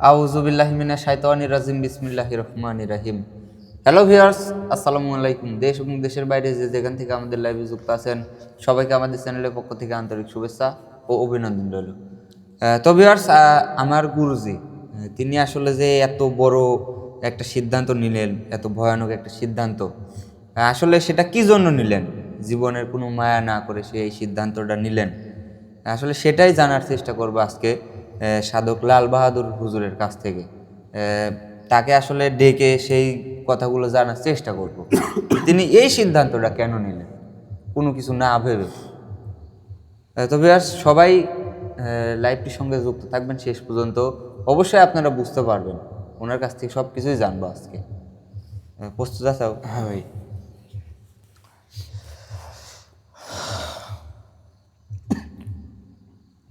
আউজুবিল্লাহিমিনা শাইতানি রাজিম বিসমিল্লাহি রহমানি রাহিম। Hello viewers, আসসালামু আলাইকুম। দেশ এবং দেশের বাইরে যে যেখান থেকে আমাদের লাইভে যুক্ত আছেন, সবাইকে আমাদের চ্যানেলের পক্ষ থেকে আন্তরিক শুভেচ্ছা ও অভিনন্দন রইল। তো ভিউয়ার্স আমার গুরুজি, তিনি আসলে যে এত বড় একটা সিদ্ধান্ত নিলেন, এত ভয়ানক একটা সিদ্ধান্ত, আসলে সেটা কি জন্য নিলেন? জীবনের কোনো মায়া না করে সে এই সিদ্ধান্তটা নিলেন। আসলে সেটাই জানার চেষ্টা করব আজকে। সাধক লাল বাহাদুর হুজুরের কাছ থেকে। তাকে আসলে ডেকে সেই কথাগুলো জানার চেষ্টা করব। তিনি এই সিদ্ধান্তটা কেন নিলেন? কোনো কিছু না ভেবে। তবে আর সবাই লাইভটির সঙ্গে যুক্ত থাকবেন শেষ পর্যন্ত। অবশ্যই আপনারা বুঝতে পারবেন। ওনার কাছ থেকে সব কিছুই জানব আজকে। প্রস্তুত আছো? হ্যাঁ ভাই।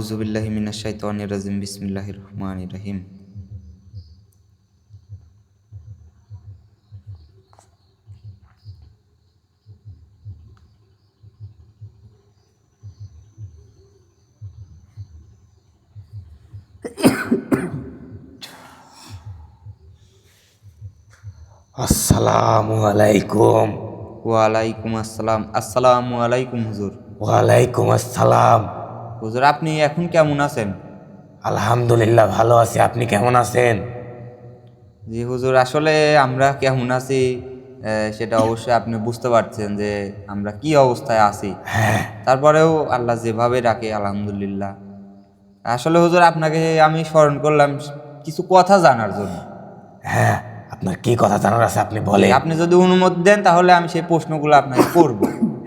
আউযু বিল্লাহি মিনাশ শাইতানির বিসমিল্লাহির রহমানির রহিম। আসসালামু আলাইকুম। ওয়ালাইকুম আসসালাম। আসসালামু আলাইকুম হুজুর। ওয়ালাইকুম আসসালাম। হুজুর আপনি এখন কেমন আছেন? আলহামদুলিল্লাহ ভালো আছি। আপনি কেমন আছেন? জি হুজুর আসলে আমরা কেমন আছি সেটা অবশ্যই আপনি বুঝতে পারছেন যে আমরা কি অবস্থায় আছি। হ্যাঁ। তারপরেও আল্লাহ যেভাবে রাখে আলহামদুলিল্লাহ। আসলে হুজুর আপনাকে আমি স্মরণ করলাম কিছু কথা জানার জন্য। হ্যাঁ আপনার কি কথা জানার আছে আপনি বলেন। আপনি যদি অনুমতি দেন তাহলে আমি সেই প্রশ্নগুলো আপনাকে করব।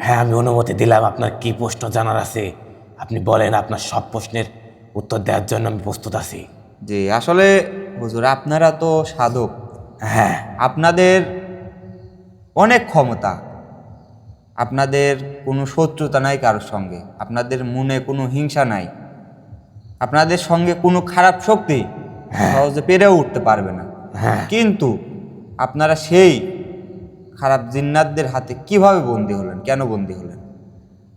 হ্যাঁ আমি অনুমতি দিলাম। আপনার কি প্রশ্ন জানার আছে? আপনি বলেন আপনার সব প্রশ্নের উত্তর দেওয়ার জন্য আমি প্রস্তুত আছি। জি আসলে হুজুর আপনারা তো সাধক। হ্যাঁ। আপনাদের অনেক ক্ষমতা। আপনাদের কোনো শত্রুতা নাই কারোর সঙ্গে। আপনাদের মনে কোনো হিংসা নাই। আপনাদের সঙ্গে কোনো খারাপ শক্তি সহজে পেরেও উঠতে পারবে না। হ্যাঁ। কিন্তু আপনারা সেই খারাপ জিন্নাতদের হাতে কীভাবে বন্দী হলেন? কেন বন্দী হলেন?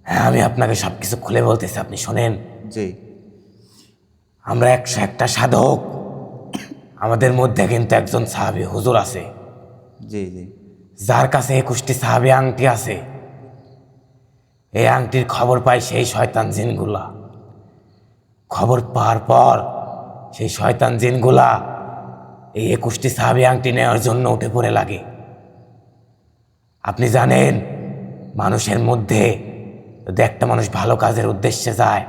হ্যাঁ আমি আপনাকে সব কিছু খুলে বলতেছি আপনি শোনেন। জি। আমরা একশো একটা সাধক। আমাদের মধ্যে কিন্তু একজন সাহাবি হুজুর আছে। জি জি। যার কাছে একুশটি সাহাবি আংটি আছে। এই আংটির খবর পায় সেই শয়তান জিনগুলা। খবর পাওয়ার পর সেই শয়তান জিনগুলা এই একুশটি সাহাবি আংটি নেওয়ার জন্য উঠে পড়ে লাগে। আপনি জানেন মানুষের মধ্যে যদি একটা মানুষ ভালো কাজের উদ্দেশ্যে যায়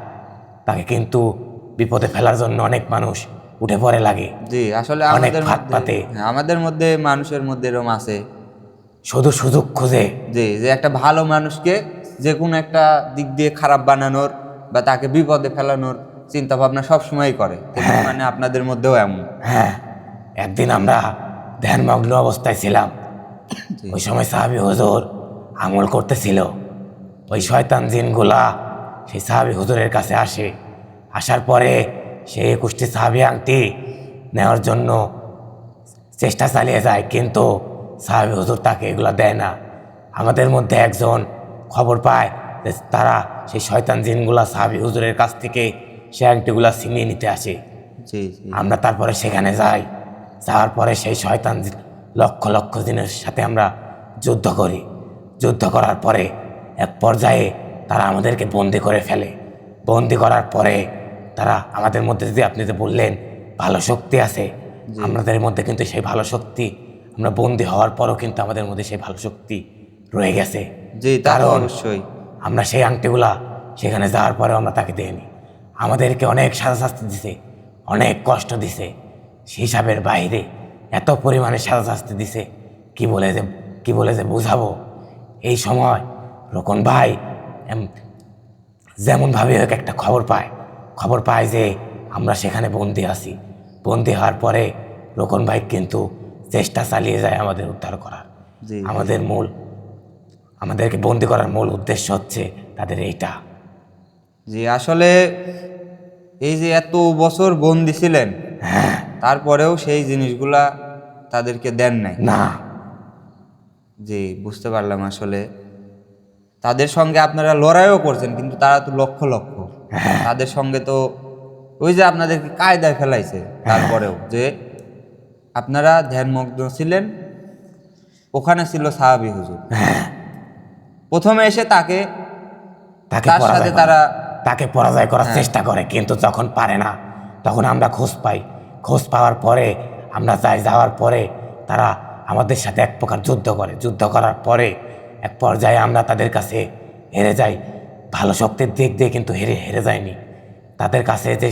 তাকে কিন্তু বিপদে ফেলার জন্য অনেক মানুষ উঠে পড়ে লাগে। জি আসলে আমাদের মধ্যে পাতে। হ্যাঁ, আমাদের মধ্যে মানুষের মধ্যে এরম আছে। শুধু সুযোগ খুঁজে। জি যে একটা ভালো মানুষকে যে কোনো একটা দিক দিয়ে খারাপ বানানোর বা তাকে বিপদে ফেলানোর চিন্তা ভাবনা সবসময়ই করে। মানে আপনাদের মধ্যেও এমন। হ্যাঁ একদিন আমরা ধ্যানমগ্ন অবস্থায় ছিলাম। ওই সময় সাহাবি হুজুর আমল করতেছিল। ওই শয়তান জিনগুলা সেই সাহাবি হুজুরের কাছে আসে। আসার পরে সে একুশটি সাহাবি আংটি নেওয়ার জন্য চেষ্টা চালিয়ে যায় কিন্তু সাহাবি হুজুর তাকে এগুলো দেয় না। আমাদের মধ্যে একজন খবর পায় যে তারা সেই শয়তান জিনগুলা সাহাবি হুজুরের কাছ থেকে সে আংটিগুলা ছিনিয়ে নিতে আসে। আমরা তারপরে সেখানে যাই যাওয়ার পরে সেই শয়তান লক্ষ লক্ষ দিনের সাথে আমরা যুদ্ধ করি। যুদ্ধ করার পরে এক পর্যায়ে তারা আমাদেরকে বন্দি করে ফেলে। বন্দি করার পরে তারা আমাদের মধ্যে যদি আপনি যে বললেন ভালো শক্তি আছে আমাদের মধ্যে কিন্তু সেই ভালো শক্তি আমরা বন্দি হওয়ার পরও কিন্তু আমাদের মধ্যে সেই ভালো শক্তি রয়ে গেছে। জি কারণ অবশ্যই। আমরা সেই আংটিগুলা সেখানে যাওয়ার পরে আমরা তাকে দেইনি। আমাদেরকে অনেক সাজা শাস্তি দিছে অনেক কষ্ট দিছে। সেই হিসাবের বাইরে এত পরিমাণে সাজা শাস্তি দিছে কি বলে যে কি বলে যে বুঝাবো? এই সময় রোকন ভাই যেমনভাবে হোক একটা খবর পায়। খবর পায় যে আমরা সেখানে বন্দি আছি। বন্দি হওয়ার পরে রোকন ভাই কিন্তু চেষ্টা চালিয়ে যায় আমাদের উদ্ধার করার। আমাদের মূল আমাদেরকে বন্দি করার মূল উদ্দেশ্য হচ্ছে তাদের এইটা। জি আসলে এই যে এত বছর বন্দি ছিলেন হ্যাঁ। তারপরেও সেই জিনিসগুলা তাদেরকে দেন নাই। না। জি বুঝতে পারলাম আসলে। তাদের সঙ্গে আপনারা লড়াইও করছেন কিন্তু তারা তো লক্ষ লক্ষ। তাদের সঙ্গে তো ওই যে আপনাদেরকে কায়দায় ফেলাইছে তারপরেও যে আপনারা ধ্যানমগ্ন ছিলেন ওখানে ছিল সাহাবি হুজুর। প্রথমে এসে তাকে তাকে তার সাথে তারা তাকে পরাজয় করার চেষ্টা করে কিন্তু যখন পারে না তখন আমরা খোঁজ পাই। খোঁজ পাওয়ার পরে আমরা যাই যাওয়ার পরে তারা আমাদের সাথে এক প্রকার যুদ্ধ করে। যুদ্ধ করার পরে এক পর্যায়ে আমরা তাদের কাছে হেরে যাই। ভালো শক্তির দিক দিয়ে কিন্তু হেরে হেরে যায়নি। তাদের কাছে যে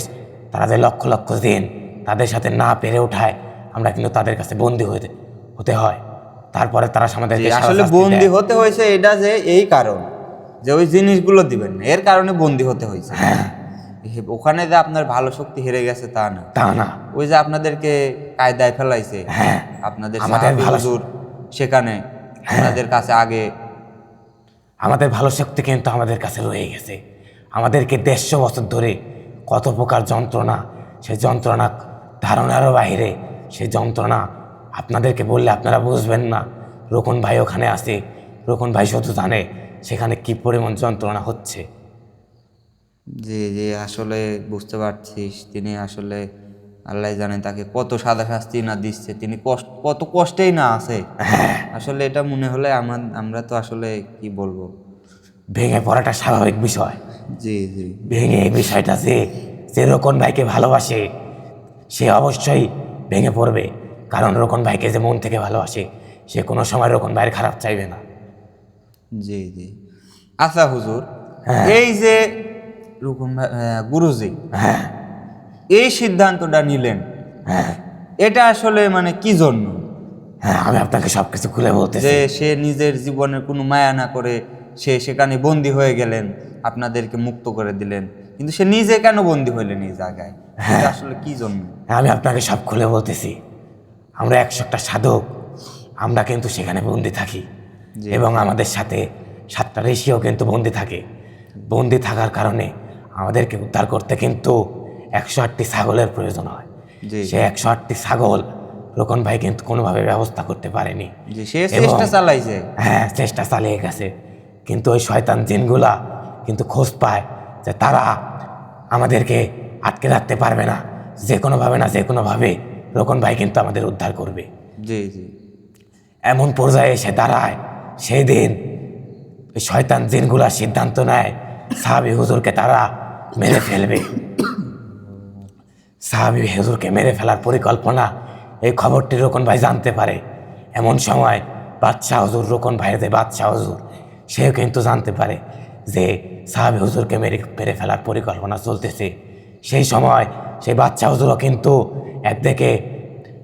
তারা যে লক্ষ লক্ষ দিন তাদের সাথে না পেরে ওঠায় আমরা কিন্তু তাদের কাছে বন্দী হতে হতে হয়। তারপরে তারা সারা আসলে বন্দি হতে হয়েছে এটা যে এই কারণ যে ওই জিনিসগুলো দিবেন না। এর কারণে বন্দি হতে হয়েছে। হ্যাঁ। ওখানে যে আপনার ভালো শক্তি হেরে গেছে তা না। তা না। ওই যে আপনাদেরকে কায়দায় ফেলাইছে হ্যাঁ। আপনাদের আমাদের ভালো- সেখানে আপনাদের কাছে আগে আমাদের ভালো শক্তি কিন্তু আমাদের কাছে রয়ে গেছে। আমাদেরকে দেড়শো বছর ধরে কত প্রকার যন্ত্রণা, সে যন্ত্রণা ধারণারও বাইরে সে যন্ত্রণা আপনাদেরকে বললে আপনারা বুঝবেন না। রোকন ভাই ওখানে আছে, রোকন ভাই শুধু জানে সেখানে কি পরিমাণ যন্ত্রণা হচ্ছে। জি জি, আসলে বুঝতে পারছিস। তিনি আসলে আল্লাহ জানে তাকে কত সাদা শাস্তি না দিচ্ছে তিনি কষ্ট কত কষ্টেই না আছে। আসলে এটা মনে হলে আমার আমরা তো আসলে কি বলব? ভেঙে পড়াটা স্বাভাবিক বিষয়। জি জি। ভেঙে এই বিষয়টা যে যে রোকন ভাইকে ভালোবাসে সে অবশ্যই ভেঙে পড়বে। কারণ রোকন ভাইকে যে মন থেকে ভালোবাসে সে কোনো সময় রোকন ভাইয়ের খারাপ চাইবে না। জি জি। আচ্ছা হুজুর এই যে রুকুম ভাই- গুরুজি হ্যাঁ। এই সিদ্ধান্তটা নিলেন। হ্যাঁ। এটা আসলে মানে কি জন্য? হ্যাঁ আমি আপনাকে সব কিছু খুলে বলতেছি। যে সে নিজের জীবনের কোনো মায়া না করে সে সেখানে বন্দি হয়ে গেলেন আপনাদেরকে মুক্ত করে দিলেন। কিন্তু সে নিজে কেন বন্দি হইলেন এই জায়গায়? এটা আসলে কি জন্য? আমি আপনাকে সব খুলে বলতেছি। আমরা একশো একটা সাধক আমরা কিন্তু সেখানে বন্দি থাকি। এবং আমাদের সাথে সাতটা ঋষিও কিন্তু বন্দি থাকে। বন্দি থাকার কারণে আমাদেরকে উদ্ধার করতে কিন্তু একশো আটটি ছাগলের প্রয়োজন হয়। সে একশো আটটি ছাগল রোকন ভাই কিন্তু কোনোভাবে ব্যবস্থা করতে পারেনি। চেষ্টা চালাইছে। হ্যাঁ চেষ্টা চালিয়ে গেছে। কিন্তু ওই শয়তান জিনগুলা কিন্তু খোঁজ পায় যে তারা আমাদেরকে আটকে রাখতে পারবে না। যে কোনোভাবে না যে কোনোভাবে রোকন ভাই কিন্তু আমাদের উদ্ধার করবে। জি জি। এমন পর্যায়ে এসে দাঁড়ায় সেই দিন ওই শয়তান জিনগুলা সিদ্ধান্ত নেয় সাহাবি হুজুরকে তারা মেরে ফেলবে। সাহাবি হুজুরকে মেরে ফেলার পরিকল্পনা, এই খবরটি রোকন ভাই জানতে পারে। এমন সময় বাদশাহ হজুর, রোকন ভাইয়ের যে বাদশাহ হুজুর, সেও কিন্তু জানতে পারে যে সাহাবি হজুরকে মেরে মেরে ফেলার পরিকল্পনা চলতেছে। সেই সময় সেই বাচ্চা হজুরও কিন্তু একদিকে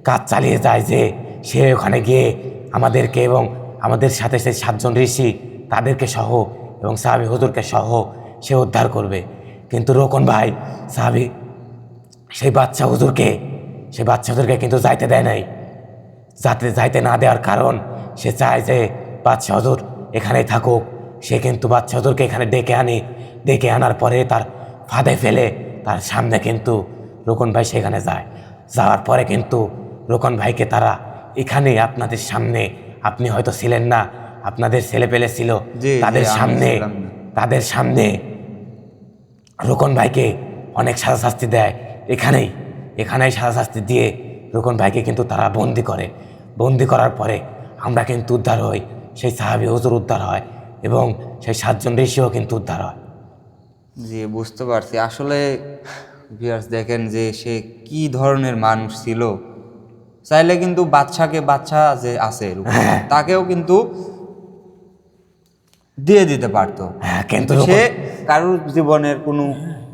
কাজ চালিয়ে যায় যে সে ওখানে গিয়ে আমাদেরকে এবং আমাদের সাথে সেই সাতজন ঋষি তাদেরকে সহ এবং সাহাবি হজুরকে সহ সে উদ্ধার করবে। কিন্তু রোকন ভাই সাহাবি সেই বাচ্চা হুজুরকে সেই বাচ্চা হুজুরকে কিন্তু যাইতে দেয় নাই। যাতে যাইতে না দেওয়ার কারণ সে চায় যে বাচ্চা হজুর এখানেই থাকুক। সে কিন্তু বাচ্চা হজুরকে এখানে ডেকে আনে। ডেকে আনার পরে তার ফাঁদে ফেলে তার সামনে কিন্তু রোকন ভাই সেখানে যায়। যাওয়ার পরে কিন্তু রোকন ভাইকে তারা এখানে আপনাদের সামনে আপনি হয়তো ছিলেন না আপনাদের ছেলে পেলে ছিল। তাদের সামনে তাদের সামনে রোকন ভাইকে অনেক সাজা শাস্তি দেয়। এখানেই এখানেই সাজা শাস্তি দিয়ে রোকন ভাইকে কিন্তু তারা বন্দি করে। বন্দি করার পরে আমরা কিন্তু উদ্ধার হই সেই সাহাবি হুজুর উদ্ধার হয় এবং সেই সাতজন ঋষিও কিন্তু উদ্ধার হয়। জি বুঝতে পারছি। আসলে ভিউয়ার্স দেখেন যে সে কি ধরনের মানুষ ছিল। চাইলে কিন্তু বাচ্চাকে বাচ্চা যে আছে হ্যাঁ। তাকেও কিন্তু দিয়ে দিতে পারতো। হ্যাঁ কিন্তু সে কারোর জীবনের কোনো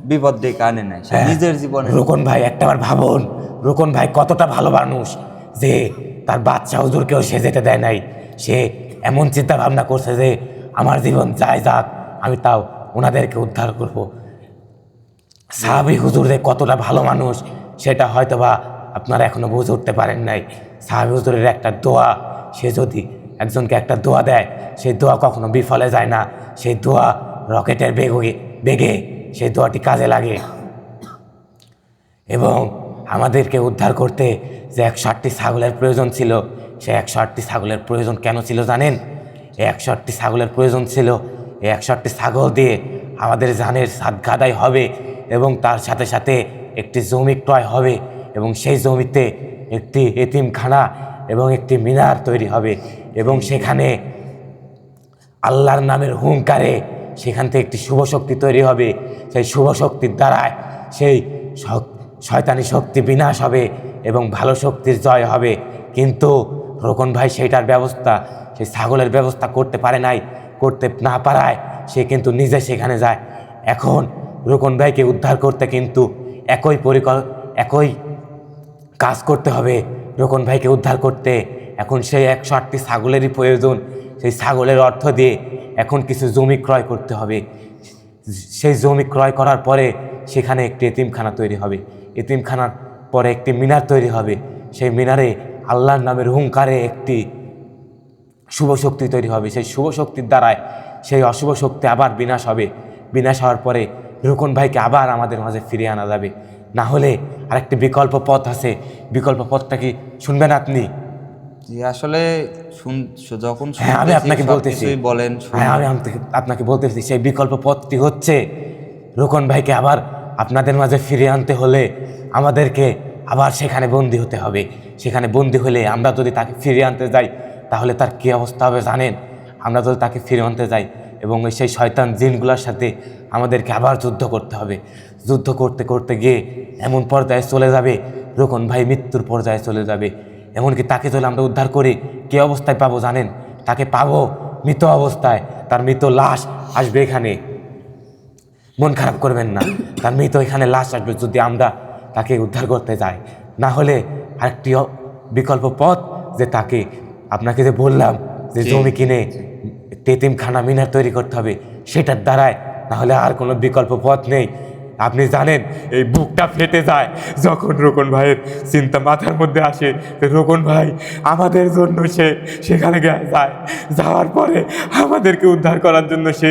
বিপদ ডেকে আনে নাই সে হ্যাঁ, নিজের জীবনে রোকন ভাই একটা একটাবার ভাবুন। রোকন ভাই কতটা ভালো মানুষ যে তার বাচ্চা হুজুরকেও সে যেতে দেয় নাই। সে এমন চিন্তা ভাবনা করছে যে আমার জীবন যাই যাক আমি তাও ওনাদেরকে উদ্ধার করব। সাহাবি হুজুর যে কতটা ভালো মানুষ সেটা হয়তো বা আপনারা এখনও বুঝে উঠতে পারেন নাই। সাহাবি হুজুরের একটা দোয়া সে যদি একজনকে একটা দোয়া দেয় সেই দোয়া কখনো বিফলে যায় না। সেই দোয়া রকেটের বেগে বেগে সেই দোয়াটি কাজে লাগে। এবং আমাদেরকে উদ্ধার করতে যে একশো আটটি ছাগলের প্রয়োজন ছিল, সে একশো আটটি ছাগলের প্রয়োজন কেন ছিল জানেন? একশো আটটি ছাগলের প্রয়োজন ছিল এই একশো আটটি ছাগল দিয়ে আমাদের জানের সাত গাদাই হবে এবং তার সাথে সাথে একটি জমি ক্রয় হবে এবং সেই জমিতে একটি এতিমখানা এবং একটি মিনার তৈরি হবে এবং সেখানে আল্লাহর নামের হুঙ্কারে সেখান থেকে একটি শুভ শক্তি তৈরি হবে। সেই শুভ শক্তির দ্বারায় সেই শয়তানি শক্তি বিনাশ হবে এবং ভালো শক্তির জয় হবে। কিন্তু রোকন ভাই সেইটার ব্যবস্থা, সেই ছাগলের ব্যবস্থা করতে পারে নাই, করতে না পারায় সে কিন্তু নিজে সেখানে যায়। এখন রোকন ভাইকে উদ্ধার করতে কিন্তু একই পরিকল, একই কাজ করতে হবে। রোকন ভাইকে উদ্ধার করতে এখন সেই একশো আটটি ছাগলেরই প্রয়োজন। সেই ছাগলের অর্থ দিয়ে এখন কিছু জমি ক্রয় করতে হবে। সেই জমি ক্রয় করার পরে সেখানে একটি এতিমখানা তৈরি হবে। এতিমখানার পরে একটি মিনার তৈরি হবে। সেই মিনারে আল্লাহর নামের হুঙ্কারে একটি শুভ শক্তি তৈরি হবে। সেই শুভ শক্তির দ্বারায় সেই অশুভ শক্তি আবার বিনাশ হবে। বিনাশ হওয়ার পরে রুকন ভাইকে আবার আমাদের মাঝে ফিরিয়ে আনা যাবে। না হলে আরেকটি বিকল্প পথ আছে। বিকল্প পথটা কি? শুনবেন আপনি। জি আসলে শুন- যখন হ্যাঁ আমি আপনাকে বলতেছি। বলেন। হ্যাঁ আমি আপনাকে- আপনাকে বলতেছি সেই বিকল্প পথটি হচ্ছে রোকন ভাইকে আবার আপনাদের মাঝে ফিরিয়ে আনতে হলে আমাদেরকে আবার সেখানে বন্দি হতে হবে। সেখানে বন্দি হলে আমরা যদি তাকে ফিরিয়ে আনতে যাই তাহলে তার কী অবস্থা হবে জানেন? আমরা যদি তাকে ফিরে আনতে যাই এবং সেই শয়তান জিনগুলোর সাথে আমাদেরকে আবার যুদ্ধ করতে হবে। যুদ্ধ করতে করতে গিয়ে এমন পর্যায়ে চলে যাবে রোকন ভাই মৃত্যুর পর্যায়ে চলে যাবে। এমনকি তাকে যদি আমরা উদ্ধার করি কী অবস্থায় পাবো জানেন? তাকে পাবো মৃত অবস্থায়। তার মৃত লাশ আসবে এখানে। মন খারাপ করবেন না। তার মৃত এখানে লাশ আসবে যদি আমরা তাকে উদ্ধার করতে যাই। না হলে আরেকটি বিকল্প পথ যে তাকে আপনাকে যে বললাম যে জমি কিনে তেতিমখানা মিনার তৈরি করতে হবে সেটার দ্বারায় না হলে আর কোনো বিকল্প পথ নেই। আপনি জানেন, এই বুকটা ফেটে যায়। যখন রোকন ভাইয়ের চিন্তা মাথার মধ্যে আসে রোকন ভাই, আমাদের জন্য সে সেখানে যায়। যাওয়ার পরে আমাদেরকে উদ্ধার করার জন্য সে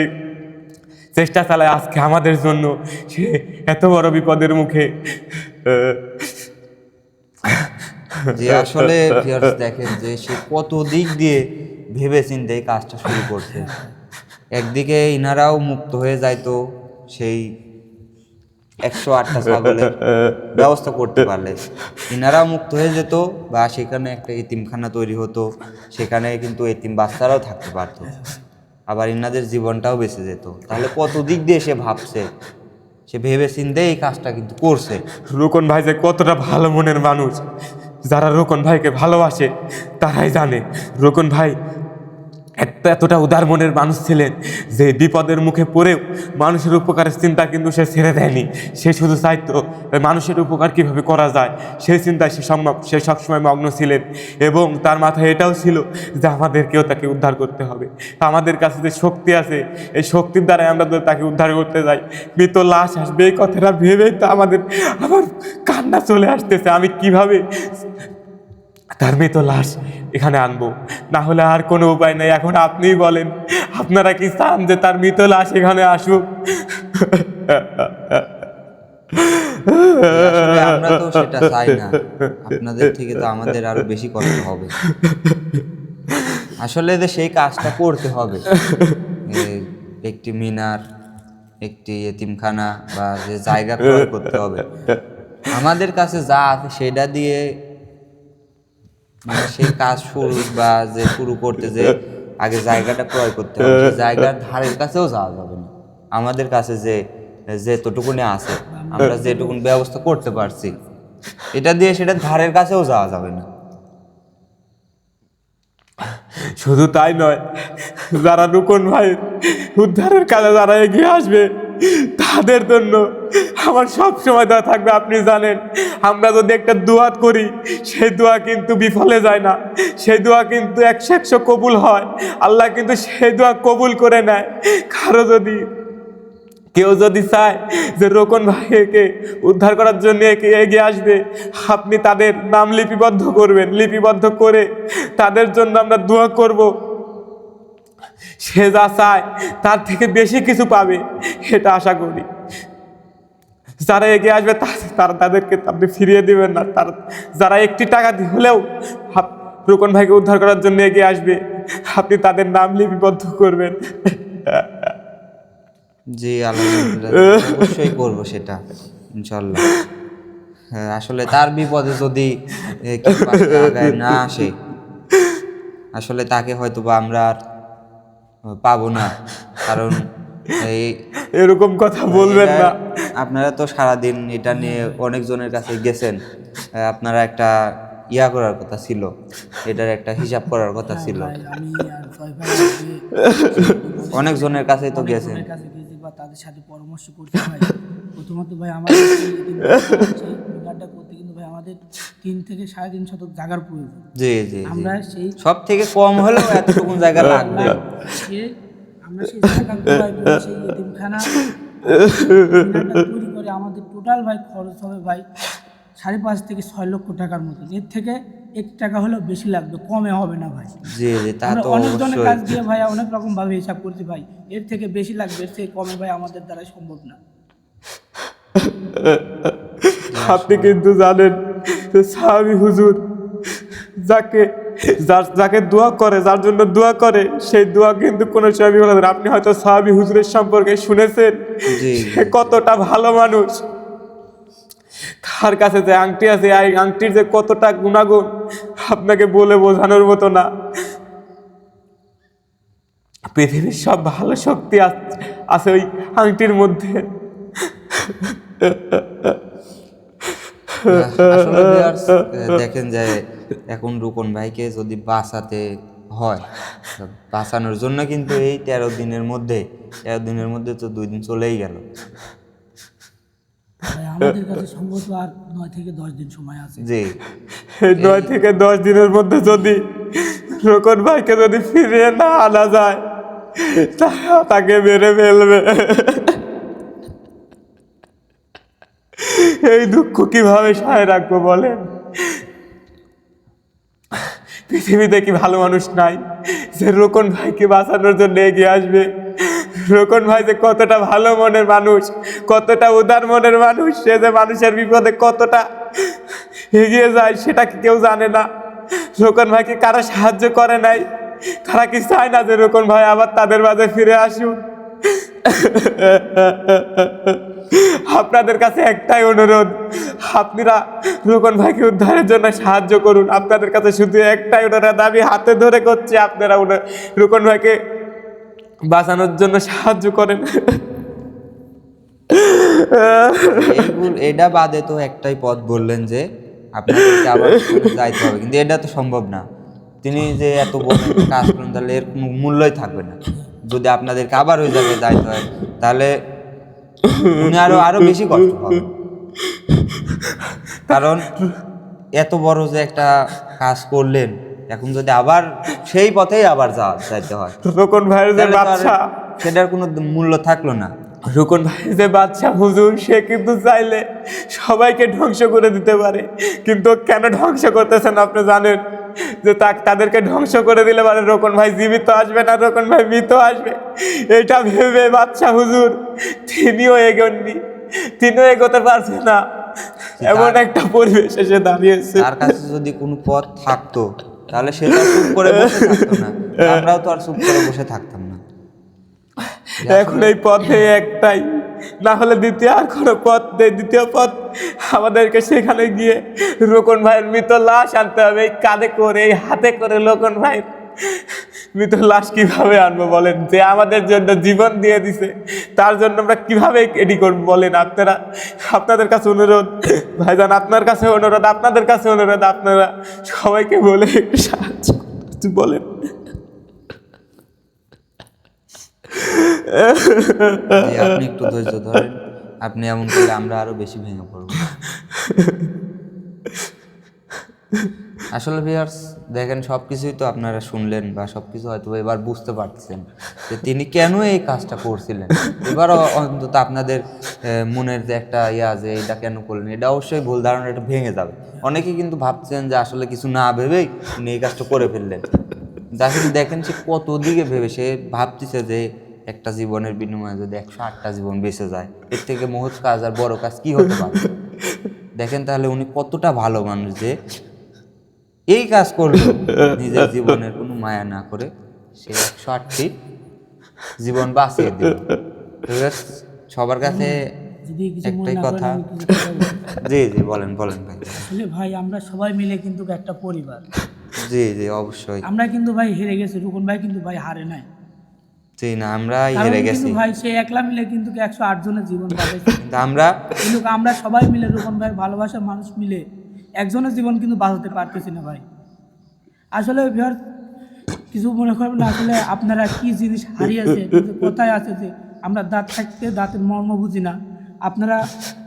চেষ্টা চালায়। আজকে আমাদের জন্য সে এত বড় বিপদের মুখে যে আসলে দেখেন যে সে কত দিক দিয়ে ভেবে চিন্তে এই কাজটা শুরু করছে। একদিকে ইনারাও মুক্ত হয়ে যাইতো সেই একশো আটটা ছাগলের ব্যবস্থা করতে পারলে। ইনারাও মুক্ত হয়ে যেত বা সেখানে একটা এতিমখানা তৈরি হতো, সেখানে কিন্তু এতিম বাচ্চারাও থাকতে পারতো। আবার ইনাদের জীবনটাও বেঁচে যেত। তাহলে কত দিক দিয়ে সে ভাবছে? সে ভেবে চিন্তে এই কাজটা কিন্তু করছে। রোকন ভাই যে কতটা ভালো মনের মানুষ। যারা রোকন ভাইকে ভালোবাসে, তারাই জানে। রোকন ভাই একটা এতটা উদার মনের মানুষ ছিলেন যে বিপদের মুখে পড়েও মানুষের উপকারের চিন্তা কিন্তু সে ছেড়ে দেয়নি। সে শুধু চাইতো মানুষের উপকার কীভাবে করা যায়। সেই চিন্তায় সে সম্ভব, সে সবসময় মগ্ন ছিলেন এবং তার মাথায় এটাও ছিল যে আমাদেরকেও তাকে উদ্ধার করতে হবে। আমাদের কাছে যে শক্তি আছে, এই শক্তির দ্বারাই আমরা তাকে উদ্ধার করতে যাই, মৃত লাশ আসবে এই কথাটা ভেবেই তো আমাদের আমার কান্না চলে আসতেছে। আমি কীভাবে তার মৃত লাশ এখানে আনব। না হলে আর কোনো উপায় নেই। এখন আপনিই বলেন, আপনারা কি চান যে তার মৃত লাশ এখানে আসুক? আপনাদের থেকে তো আমাদের আরও বেশি কষ্ট হবে। আসলে যে সেই কাজটা করতে হবে। একটি মিনার, একটি এতিমখানা বা যে জায়গা করতে হবে। আমাদের কাছে যা আছে সেটা দিয়ে মানে সেই কাজ শুরু বা যে শুরু করতে যে আগে জায়গাটা ক্রয় করতে হবে জায়গার ধারের কাছেও যাওয়া যাবে না। আমাদের কাছে যে, যেতটুকুনি আছে, আমরা যেটুকুন ব্যবস্থা করতে পারছি, এটা দিয়ে সেটা ধারের কাছেও যাওয়া যাবে না। শুধু তাই নয়, যারা রুকন ভাই, উদ্ধারের কাজে যারা এগিয়ে আসবে, তাদের জন্য আমার সব সময় দেওয়া থাকবে, আপনি জানেন। আমরা যদি একটা দোয়া করি, সেই দোয়া কিন্তু বিফলে যায় না। সেই দোয়া কিন্তু একশো একশো কবুল হয়। আল্লাহ কিন্তু সেই দোয়া কবুল করে নেয়। কারও যদি, কেউ যদি চায় যে রোকন ভাইকে উদ্ধার করার জন্য এগিয়ে আসবে, আপনি তাদের নাম লিপিবদ্ধ করবেন। লিপিবদ্ধ করে তাদের জন্য আমরা দোয়া করব। সে যা চায়, তার থেকে বেশি কিছু পাবে, এটা আশা করি। যারা এগিয়ে আসবে তারা তাদেরকে আপনি ফিরিয়ে দিবেন না। তার যারা একটি টাকা হলেও রোকন ভাইকে উদ্ধার করার জন্য এগিয়ে আসবে, আপনি তাদের নাম লিপিবদ্ধ করবেন। জি, আলহামদুলিল্লাহ, অবশ্যই করব সেটা ইনশাল্লাহ হ্যাঁ আসলে তার বিপদে যদি না আসে, আসলে তাকে হয়তো বা আমরা আর পাবো না, কারণ এরকম কথা বলবেন না। আপনারা তো সারাদিন এটা নিয়ে অনেকজনের কাছে গেছেন। আপনারা একটা ইয়া করার কথা ছিল। এটার একটা হিসাব করার কথা ছিল। আজকে অনেকজনের কাছেই তো গেছেন। তাদের সাথে পরামর্শ করছি ভাই। প্রথমত ভাই আমাদের এই করতে কিন্তু ভাই আমাদের তিন থেকে সাড়ে তিন শতক জায়গার প্রয়োজন। জি জি আমরা সেই সব থেকে কম হলেও এতটুকু জায়গা লাগবে। আমরা সেই জায়গাগুলো সেই এতিমখানা তৈরি করে আমাদের টোটাল ভাই খরচ হবে ভাই সাড়ে পাঁচ থেকে ছয় লক্ষ টাকার মতো এর থেকে এক টাকা হলেও বেশি লাগবে কমে হবে না ভাই। জি জি তা তো অনেক জনের কাজ দিয়ে ভাই অনেক রকম ভাবে হিসাব করছি ভাই। এর থেকে বেশি লাগবে এর থেকে কমে ভাই আমাদের দ্বারা সম্ভব না। আপনি কিন্তু জানেন সাহাবি হুজুর যাকে যার যাকে দোয়া করে যার জন্য দোয়া করে সেই দোয়া কিন্তু কোনো সময় বিফল হবে না। আপনি হয়তো সাহাবি হুজুরের সম্পর্কে শুনেছেন। সে কতটা ভালো মানুষ। তার কাছে যে আংটি আছে এই আংটির যে কতটা গুণাগুণ আপনাকে বলে বোঝানোর মতো না। পৃথিবীর সব ভালো শক্তি আছ- আছে ওই আংটির মধ্যে। দেখেন যে এখন রুকন ভাইকে যদি বাঁচাতে হয় বাঁচানোর জন্য কিন্তু এই তেরো দিনের মধ্যে তেরো দিনের মধ্যে তো দুই দিন চলেই গেল। আমাদের কাছে সম্ভবত আর নয় থেকে দশ দিন সময় আছে। জি। এই নয় থেকে দশ দিনের মধ্যে যদি রোকন ভাইকে যদি ফিরিয়ে না আনা যায় তা- তাকে মেরে ফেলবে। এই দুঃখ কীভাবে সহায় রাখব বলেন? পৃথিবীতে কি ভালো মানুষ নাই? যে রোকন ভাইকে বাঁচানোর জন্য এগিয়ে আসবে। রোকন ভাই যে কতটা ভালো মনের মানুষ, কতটা উদার মনের মানুষ, সে যে মানুষের বিপদে কতটা এগিয়ে যায় সেটা কেউ জানে না। রোকন ভাইকে কারা সাহায্য করে নাই? তারা কি চায় না যে রোকন ভাই আবার তাদের মাঝে ফিরে আসুন আপনাদের কাছে একটাই অনুরোধ, আপনারা রুকন ভাইকে উদ্ধারের জন্য সাহায্য করুন। আপনাদের কাছে শুধু একটাই অনুরোধ, আমি হাতে ধরে করছি, আপনারা রুকন ভাইকে বাঁচানোর জন্য সাহায্য করেন। এটা বাদে তো একটাই পথ বললেন যে, আপনাদেরকে কিন্তু এটা তো সম্ভব না। তিনি যে এত বড় কাজ করেন, তাহলে এর মূল্যই থাকবে না। যদি আপনাদেরকে আবার ওই জায়গায় যাইতে হয় তাহলে উনি আরও আরও বেশি কষ্ট পাবেন কারণ এত বড় যে একটা কাজ করলেন এখন যদি আবার সেই পথেই আবার যা যাইতে হয় রুকন ভাইয়ের যে বাচ্চা। সেটার কোনো মূল্য থাকল না। রুকন ভাইয়ের যে বাচ্চা হুজুর সে কিন্তু চাইলে সবাইকে ধ্বংস করে দিতে পারে কিন্তু কেন ধ্বংস করতেছেন আপনি জানেন? যে তাদেরকে ধ্বংস করে দিলে পারে রোকন ভাই জীবিত আসবে না রোকন ভাই মৃত আসবে। এটা ভেবে বাচ্চা হুজুর তিনিও এগোননি তিনিও এগোতে পারছে না। এমন একটা পরিবেশ এসে দাঁড়িয়েছে। তার কাছে যদি কোনো পথ থাকতো তাহলে সে তো আর চুপ করে বসে থাকতো না। আমরাও তো আর চুপ করে বসে থাকতাম না। এখন এই পথে একটাই না হলে দ্বিতীয় আর কোনো পথ নেই। দ্বিতীয় পথ আমাদেরকে সেখানে গিয়ে রোকন ভাইয়ের মৃত লাশ আনতে হবে। এই কাঁধে করে, এই হাতে করে লোকন ভাইয়ের মৃত লাশ কীভাবে আনব বলেন? যে আমাদের জন্য জীবন দিয়ে দিছে, তার জন্য আমরা কীভাবে এডি করব বলেন? আপনারা, আপনাদের কাছে অনুরোধ, ভাইজান, আপনার কাছে অনুরোধ, আপনাদের কাছে অনুরোধ, আপনারা সবাইকে বলে সাহায্য বলেন। আপনি একটু ধৈর্য ধরেন আপনি এমন করলে আমরা আরও বেশি ভেঙে পড়ব। আসলে ভিউয়ার্স দেখেন সব কিছুই তো আপনারা শুনলেন বা সব কিছু হয়তো এবার বুঝতে পারছেন যে তিনি কেন এই কাজটা করছিলেন। এবারও অন্তত আপনাদের মনের যে একটা ইয়া যে এটা কেন করলেন এটা অবশ্যই ভুল ধারণা এটা ভেঙে যাবে। অনেকেই কিন্তু ভাবছেন যে আসলে কিছু না ভেবেই তিনি এই কাজটা করে ফেললেন। যা শুধু দেখেন সে কত দিকে ভেবে সে ভাবতেছে যে একটা জীবনের বিনিময়ে যদি একশো আটটা জীবন বেঁচে যায় এর থেকে মহৎ কাজ আর বড় কাজ কি হতে পারে? দেখেন তাহলে উনি কতটা ভালো মানুষ যে এই কাজ করল নিজের জীবনের কোনো মায়া না করে সে একশো আটটি জীবন বাঁচিয়ে দিল। সবার কাছে একটাই কথা। জি জি বলেন বলেন ভাই। আসলে ভাই আমরা সবাই মিলে কিন্তু একটা পরিবার। জি জি অবশ্যই। আমরা কিন্তু ভাই হেরে গেছি রুকন ভাই কিন্তু ভাই হারে নাই। জি না আমরা হেরে গেছি। ভাই সে একলা মিলে কিন্তু একশো আট জনের জীবন বাঁচাইছে কিন্তু আমরা কিন্তু আমরা সবাই মিলে রুকন ভাই ভালোবাসার মানুষ মিলে একজনের জীবন কিন্তু বাঁচাতে পারতেছি না ভাই। আসলে ভিউয়ার কিছু মনে করবেন না আসলে আপনারা কি জিনিস হারিয়েছে কোথায় আছে যে আমরা দাঁত থাকতে দাঁতের মর্ম বুঝি না। আপনারা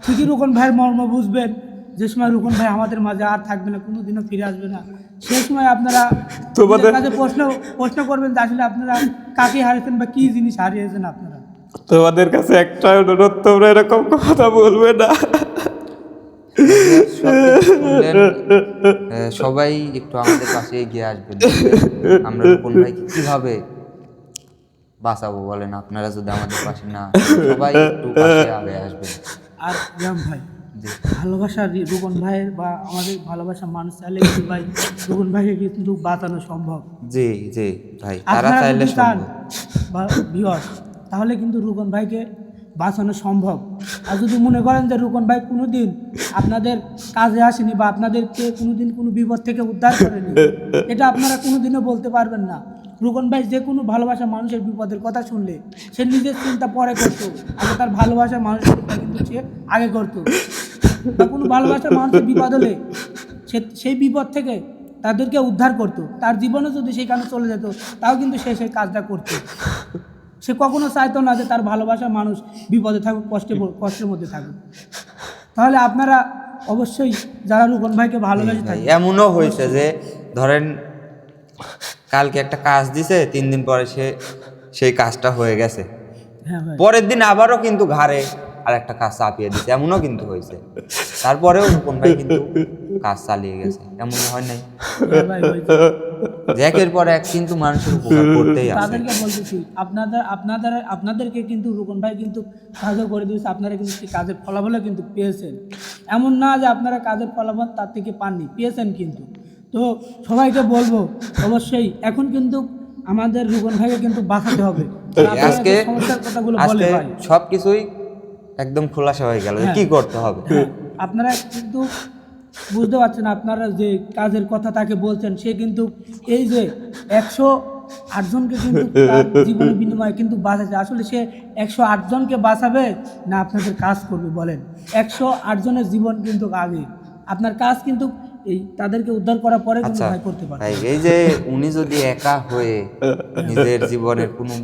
ঠিকই রুকন ভাইয়ের মর্ম বুঝবেন যে সময় রুকন ভাই আমাদের মাঝে আর থাকবে না কোনোদিনও ফিরে আসবে না। সে সময় আপনারা তোমাদের- কাছে প্রশ্ন প্রশ্ন করবেন যে আসলে আপনারা কাকে হারিয়েছেন বা কি জিনিস হারিয়েছেন আপনারা? তোমাদের কাছে একটা অনুরোধ তোমরা এরকম কথা বলবে না। সবাই একটু আমাদের পাশে এগিয়ে আসবেন। আমরা রূপন ভাইকে কীভাবে বাঁচাবো বলেন? আপনারা যদি আমাদের পাশে না সবাই একটু পাশে আগে আসবেন। আর ভাই ভালোবাসা রুবন ভাইয়ের বা আমাদের ভালোবাসা মানুষ চাইলে কিন্তু ভাই রুবন ভাইকে কিন্তু বাঁচানো সম্ভব। জি জি ভাই তারা চাইলে বা তাহলে কিন্তু রুকন ভাইকে বাঁচানো সম্ভব। আর যদি মনে করেন যে রুকন ভাই কোনোদিন আপনাদের কাজে আসেনি বা আপনাদেরকে কোনোদিন কোনো বিপদ থেকে উদ্ধার করেনি এটা আপনারা কোনোদিনও বলতে পারবেন না। রুকন ভাই যে কোনো ভালোবাসা মানুষের বিপদের কথা শুনলে সে নিজের চিন্তা পরে করতো আগে তার ভালোবাসা মানুষের কিন্তু সে আগে করতো। বা কোনো ভালোবাসার মানুষের বিপদ হলে সে সেই বিপদ থেকে তাদেরকে উদ্ধার করতো। তার জীবনে যদি সেখানে চলে যেত তাও কিন্তু সে সেই কাজটা করতো। সে কখনো চাইতো না যে তার ভালোবাসা মানুষ বিপদে থাকুক কষ্টে কষ্টের মধ্যে থাকুক। তাহলে আপনারা অবশ্যই যারা রুকন ভাইকে ভালোবেসে ভাই, থাকে এমনও হয়েছে যে ধরেন কালকে একটা কাজ দিছে তিন দিন পরে সে সেই কাজটা হয়ে গেছে। হ্যাঁ পরের দিন আবারও কিন্তু ঘাড়ে আর একটা কাজ চাপিয়ে দিচ্ছে এমনও কিন্তু হয়েছে। তারপরেও রূপন ভাই কিন্তু কাজ চালিয়ে গেছে এমন হয় নাই। একের পর এক কিন্তু মানুষের উপকার করতেই আছে তাদেরকে বলতেছি আপনাদের আপনাদের আপনাদেরকে কিন্তু রুকন ভাই কিন্তু কাজও করে দিয়েছে আপনারা কিন্তু কাজের ফলাফলও কিন্তু পেয়েছেন। এমন না যে আপনারা কাজের ফলাফল তার থেকে পাননি পেয়েছেন কিন্তু। তো সবাইকে বলব অবশ্যই এখন কিন্তু আমাদের রুকন ভাইকে কিন্তু বাঁচাতে হবে। আজকে আজকে ভাই। সব কিছুই একদম খোলাসা হয়ে গেল কি করতে হবে? হ্যাঁ, আপনারা কিন্তু বুঝতে পারছেন আপনারা যে কাজের কথা তাকে বলছেন সে কিন্তু এই যে একশো আটজনকে কিন্তু জীবনের বিনিময়ে কিন্তু বাঁচাচ্ছে। আসলে সে একশো আটজনকে বাঁচাবে না আপনাদের কাজ করবে বলেন? একশো আটজনের জীবন কিন্তু আগে। আপনার কাজ কিন্তু এই তাদেরকে উদ্ধার করার পরে কিন্তু আচ্ছা ভাই করতে পারে এই যে উনি যদি একা হয়ে নিজের জীবনের কোনো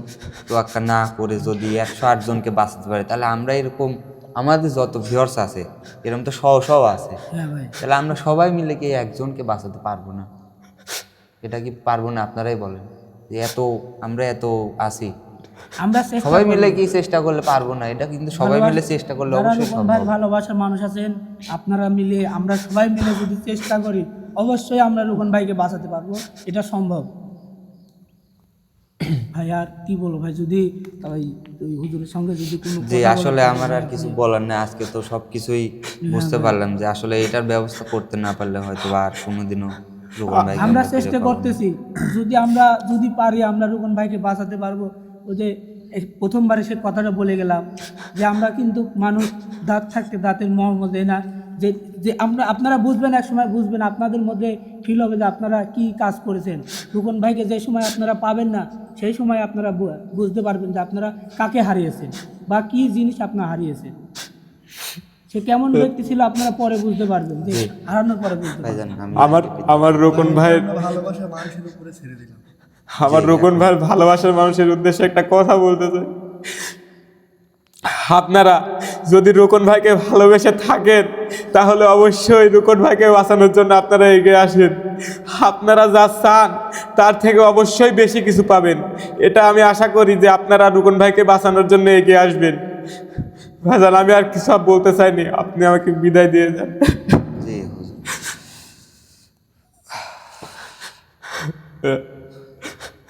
তোয়াক্কা না করে যদি একশো আট জনকে বাঁচাতে পারে তাহলে আমরা এরকম আমাদের যত ভিউয়ার্স আছে এরকম তো শও শও আছে। হ্যাঁ তাহলে আমরা সবাই মিলে কি একজনকে বাঁচাতে পারব না? এটা কি পারব না? আপনারাই বলেন। যে এত আমরা এত আছি আমরা সবাই মিলে কি চেষ্টা করলে পারব না? এটা কিন্তু সবাই মিলে চেষ্টা করলে অবশ্যই সম্ভব। ভালোবাসার মানুষ আছেন আপনারা মিলে আমরা সবাই মিলে যদি চেষ্টা করি অবশ্যই আমরা রুকন ভাইকে বাঁচাতে পারব। এটা সম্ভব। ভাই আর কি বলব ভাই যদি ওই হুজুরের সঙ্গে যদি কোনো কথা আসলে আমার আর কিছু বলার নেই আজকে তো সব কিছুই বুঝতে পারলাম যে আসলে এটার ব্যবস্থা করতে না পারলে হয়তো বা আর কোনোদিনও আমরা চেষ্টা করতেছি। যদি আমরা যদি পারি আমরা রুকন ভাইকে বাঁচাতে পারব। ওই যে এই প্রথমবারে সে কথাটা বলে গেলাম যে আমরা কিন্তু মানুষ দাঁত থাকতে দাঁতের মর্ম দেয় না। যে যে আমরা আপনারা বুঝবেন এক সময় বুঝবেন আপনাদের মধ্যে ফিল হবে যে আপনারা কি কাজ করেছেন। রুকন ভাইকে যে সময় আপনারা পাবেন না সেই সময় আপনারা বুঝতে পারবেন যে আপনারা কাকে হারিয়েছেন বা কি জিনিস আপনারা হারিয়েছেন। সে কেমন ব্যক্তি ছিল আপনারা পরে বুঝতে পারবেন যে হারানোর পরে বুঝতে পারবেন। আমার আমার রোকন ভাইয়ের ভালোবাসার মানুষের উপরে ছেড়ে দিলাম। আমার রোকন ভাইয়ের ভালোবাসার মানুষের উদ্দেশ্যে একটা কথা বলতে চাই আপনারা যদি রুকন ভাইকে ভালোবেসে থাকেন তাহলে অবশ্যই রুকন ভাইকে বাঁচানোর জন্য আপনারা এগিয়ে আসেন। আপনারা যা চান তার থেকে অবশ্যই বেশি কিছু পাবেন। এটা আমি আশা করি যে আপনারা রুকন ভাইকে বাঁচানোর জন্য এগিয়ে আসবেন। ভাইজান আমি আর কিছু বলতে চাইনি। আপনি আমাকে বিদায় দিয়ে যান। জি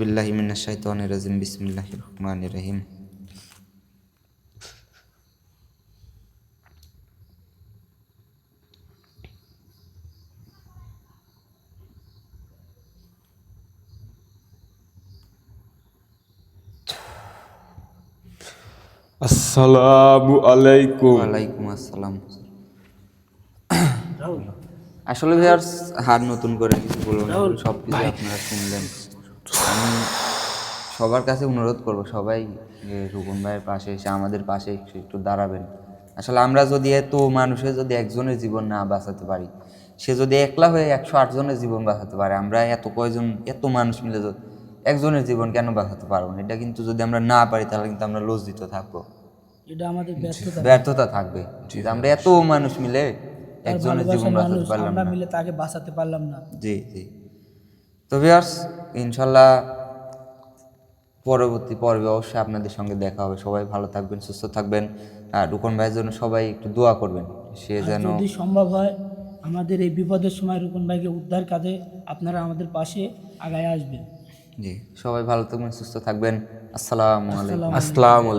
বিল্লাহি মিনাশ শাইতানির রাজিম। বিসমিল্লাহির রহমানির রহিম। আসসালামু আলাইকুম। ওয়ালাইকুম আসসালাম। আসলে ভাই আর নতুন করে কিছু বলব না সব কিছু আপনারা শুনলেন। আমি সবার কাছে অনুরোধ করব সবাই যে রুবন ভাইয়ের পাশে এসে আমাদের পাশে একটু একটু দাঁড়াবেন। আসলে আমরা যদি এত মানুষের যদি একজনের জীবন না বাঁচাতে পারি সে যদি একলা হয়ে একশো আট জনের জীবন বাঁচাতে পারে আমরা এত কয়জন এত মানুষ মিলে একজনের জীবন কেন বাঁচাতে পারব না? এটা কিন্তু যদি আমরা না পারি তাহলে কিন্তু আমরা লজ্জিত থাকব। এটা আমাদের ব্যর্থতা। ব্যর্থতা থাকবে। আমরা এত মানুষ মিলে একজনের জীবন বাঁচাতে পারলাম না। মিলে তাকে বাঁচাতে পারলাম না। জি জি। তো ভিউয়ার্স ইনশাল্লাহ পরবর্তী পর্বে অবশ্যই আপনাদের সঙ্গে দেখা হবে। সবাই ভালো থাকবেন সুস্থ থাকবেন। আর রুকন ভাইয়ের জন্য সবাই একটু দোয়া করবেন সে যেন যদি সম্ভব হয় আমাদের এই বিপদের সময় রুকন ভাইকে উদ্ধার কাজে আপনারা আমাদের পাশে আগায় আসবেন। জি সবাই ভালো থাকবেন সুস্থ থাকবেন। আসসালামু আলাইকুম। আসসালামু আলাইকুম।